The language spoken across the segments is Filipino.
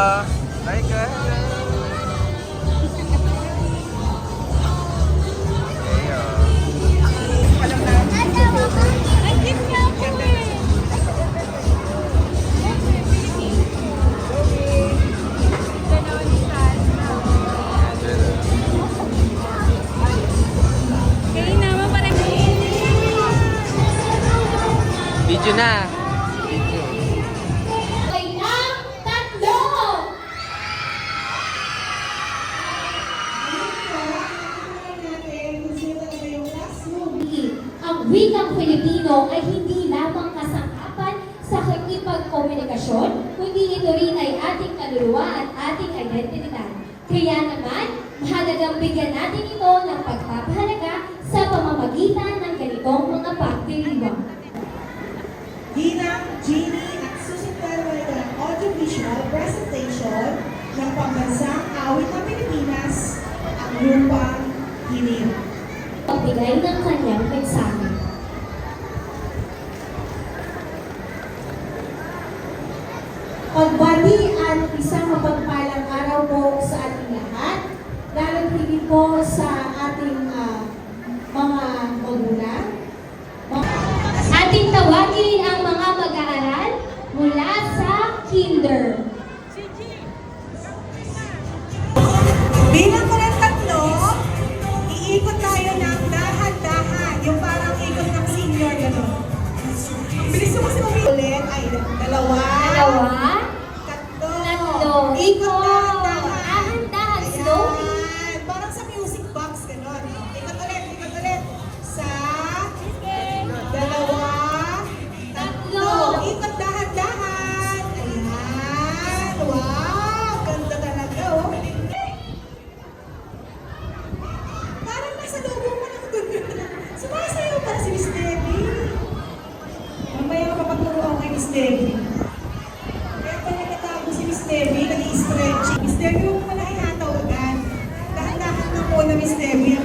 Hi. Kayo naman parang Video na. Kaluluwa at ating identidad. Kaya naman, mahalagang bigyan natin ito ng pagpapahalaga sa pamamagitan ng ganitong mga pagdiriwang. Ginang, Jeannie at mo ito ng audiovisual presentation ng pambansang awit ng Pilipinas, ang lupang hiling. pagbigay ng kanyang mensahe. Pagbati at mapagpapalala. Miss Debbie, nag-i-stretching. Miss Debbie, huwag mo na ihataw agad. Dahan-dahan na muna, Miss Debbie,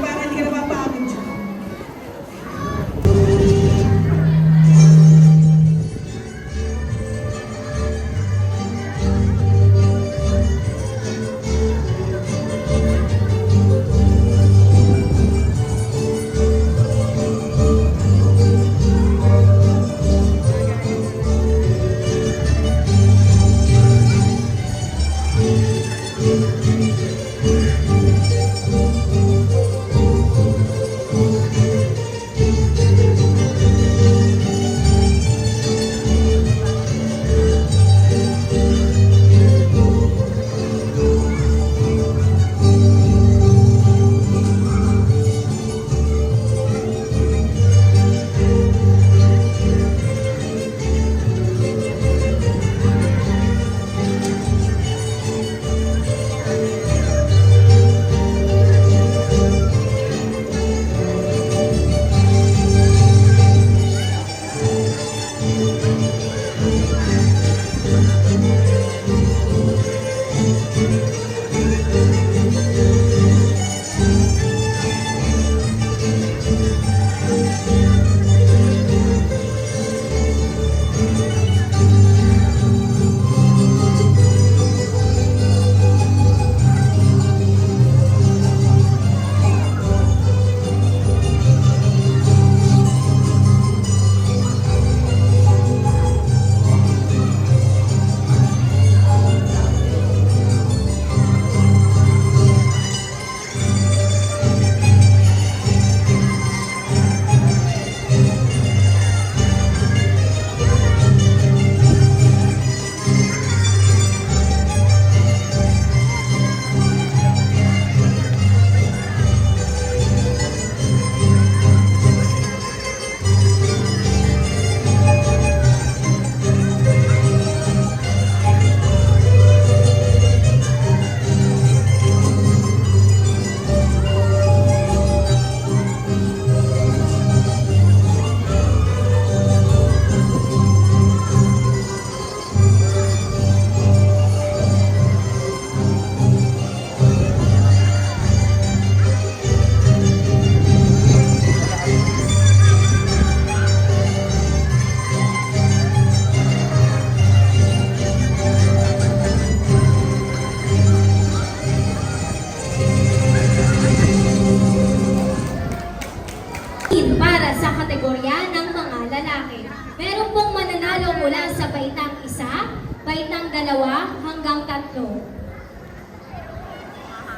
para sa kategorya ng mga lalaki. Meron pong mananalo mula sa baitang isa, baitang dalawa, hanggang tatlo.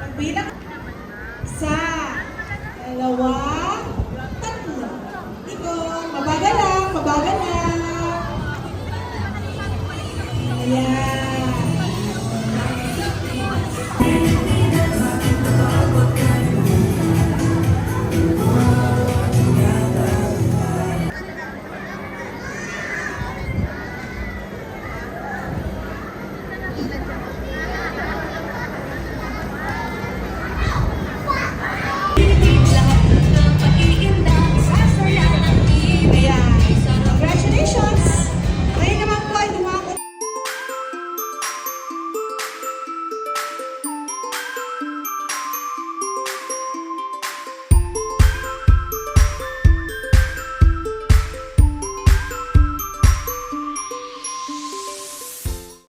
Pagbilang. Isa. Dalawa.